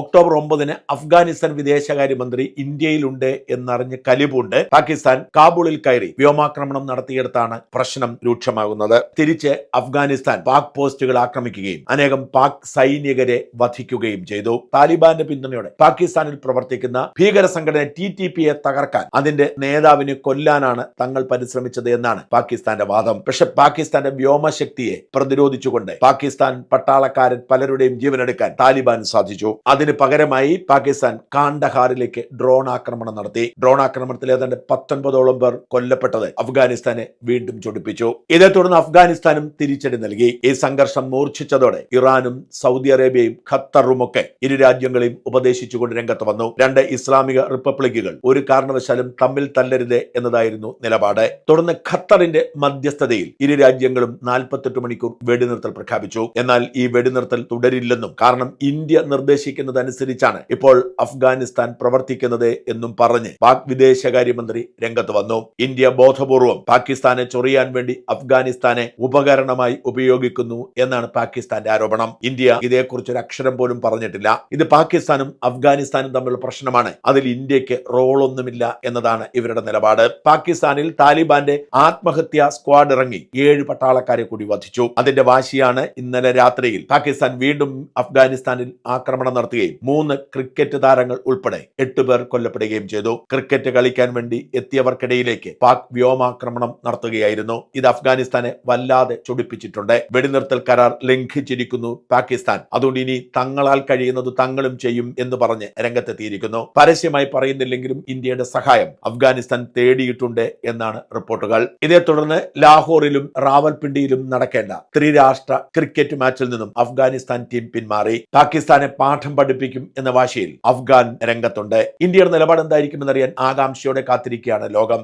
October ഒമ്പതിന് അഫ്ഗാനിസ്ഥാൻ വിദേശകാര്യമന്ത്രി ഇന്ത്യയിലുണ്ട് എന്നറിഞ്ഞ് കലിപുണ്ട് പാകിസ്ഥാൻ കാബൂളിൽ കയറി വ്യോമാക്രമണം നടത്തിയെടുത്താണ് പ്രശ്നം രൂക്ഷമാകുന്നത്. തിരിച്ച് അഫ്ഗാനിസ്ഥാൻ പാക് പോസ്റ്റുകൾ ആക്രമിക്കുകയും അനേകം പാക് സൈനികരെ വധിക്കുകയും ചെയ്തു. താലിബാന്റെ പിന്തുണയോടെ പാകിസ്ഥാനിൽ പ്രവർത്തിക്കുന്ന ഭീകര സംഘടന ടി ടി പിയെ തകർക്കാൻ അതിന്റെ നേതാവിനെ കൊല്ലാനാണ് തങ്ങൾ പരിശ്രമിച്ചത് എന്നാണ് പാകിസ്ഥാന്റെ വാദം. പക്ഷെ പാകിസ്ഥാന്റെ വ്യോമശക്തിയെ പ്രതിരോധിച്ചുകൊണ്ട് പാകിസ്ഥാൻ പട്ടാളക്കാരൻ പലരുടെയും ജീവനെടുക്കാൻ താലിബാൻ സാധിച്ചു. അതിന് പകരമായി പാകിസ്ഥാൻ കാണ്ടഹാറിലേക്ക് ഡ്രോൺ ആക്രമണം നടത്തി. ഡ്രോൺ ആക്രമണത്തിൽ ഏതാണ്ട് പത്തൊൻപതോളം പേർ കൊല്ലപ്പെട്ടത് അഫ്ഗാനിസ്ഥാനെ വീണ്ടും ചൊടിപ്പിച്ചു. ഇതേ തുടർന്ന് അഫ്ഗാനിസ്ഥാനും തിരിച്ചടി നൽകി. ഈ സംഘർഷം മൂർച്ഛിച്ചതോടെ ഇറാനും സൗദി അറേബ്യയും ഖത്തറുമൊക്കെ ഇരു രാജ്യങ്ങളെയും ഉപദേശിച്ചുകൊണ്ട് രംഗത്ത് വന്നു. രണ്ട് ഇസ്ലാമിക റിപ്പബ്ലിക്കുകൾ ഒരു കാരണവശാലും തമ്മിൽ തല്ലരുത് എന്നതായിരുന്നു നിലപാട്. തുടർന്ന് ഖത്തറിന്റെ മധ്യസ്ഥതയിൽ ഇരു രാജ്യങ്ങളും നാൽപ്പത്തെട്ട് മണിക്കൂർ വെടിനിർത്തൽ പ്രഖ്യാപിച്ചു. എന്നാൽ ഈ വെടിനിർത്തൽ തുടരില്ലെന്നും കാരണം ഇന്ത്യ നിർദ്ദേശിക്കുന്നതനുസരിച്ചാണ് ഇപ്പോൾ അഫ്ഗാനിസ്ഥാൻ പ്രവർത്തിക്കുന്നത് എന്നും പറഞ്ഞ് പാക് വിദേശകാര്യമന്ത്രി രംഗത്ത് വന്നു. ഇന്ത്യ ബോധപൂർവം പാകിസ്ഥാനെ ചൊറിയാൻ വേണ്ടി അഫ്ഗാനിസ്ഥാനെ ഉപകരണമായി ഉപയോഗിക്കുന്നു എന്നാണ് പാകിസ്ഥാന്റെ ആരോപണം. ഇന്ത്യ ഇതേക്കുറിച്ച് ഒരു അക്ഷരം പോലും പറഞ്ഞിട്ടില്ല. ഇത് പാകിസ്ഥാനും അഫ്ഗാനിസ്ഥാനും തമ്മിലുള്ള പ്രശ്നമാണ്. അതിൽ ഇന്ത്യയ്ക്ക് റോളൊന്നുമില്ല എന്നതാണ് ഇവരുടെ നിലപാട്. പാകിസ്ഥാനിൽ താലിബാന്റെ ആത്മഹത്യാ സ്ക്വാഡ് ഇറങ്ങി ഏഴ് പട്ടാളക്കാരെ കൂടി വധിച്ചു. അതിന്റെ വാശിയാണ് ഇന്നലെ രാത്രിയിൽ പാകിസ്ഥാൻ വീണ്ടും അഫ്ഗാനിസ്ഥാനിൽ ആക്രമണം നടത്തുകയും മൂന്ന് ക്രിക്കറ്റ് താരങ്ങൾ ഉൾപ്പെടെ എട്ട് പേർ കൊല്ലപ്പെടുകയും ചെയ്തു. ക്രിക്കറ്റ് കളിക്കാൻ വേണ്ടി എത്തിയവർക്കിടയിലേക്ക് പാക് വ്യോമാക്രമണം നടത്തുകയായിരുന്നു. ഇത് അഫ്ഗാനിസ്ഥാനെ വല്ലാതെ ചൊടിപ്പിച്ചിട്ടുണ്ട്. വെടിനിർത്തൽ കരാർ ലംഘിച്ചിരിക്കുന്നു പാകിസ്ഥാൻ. അതുകൊണ്ട് ഇനി തങ്ങളാൽ കഴിയുന്നത് തങ്ങളും ചെയ്യും എന്ന് പറഞ്ഞ് രംഗത്തെത്തിയിരിക്കുന്നു. പരസ്യമായി പറയുന്നില്ലെങ്കിലും ഇന്ത്യയുടെ സഹായം അഫ്ഗാനിസ്ഥാൻ തേടിയിട്ടുണ്ട് എന്നാണ് റിപ്പോർട്ടുകൾ. ഇതേ തുടർന്ന് ലാഹോറിലും റാവൽപിണ്ടിയിലും നടക്കേണ്ട ത്രിരാഷ്ട്ര ക്രിക്കറ്റ് മാച്ചിൽ നിന്നും അഫ്ഗാനിസ്ഥാൻ ടീം പിന്മാറി. പാകിസ്ഥാനെ പാഠം പഠിപ്പിക്കും എന്ന വാശിയിൽ അഫ്ഗാൻ രംഗത്തുണ്ട്. ഇന്ത്യയുടെ നിലപാട് എന്തായിരിക്കുമെന്നറിയാൻ ആകാംക്ഷയോടെ കാത്തിരിക്കുകയാണ് ലോകം.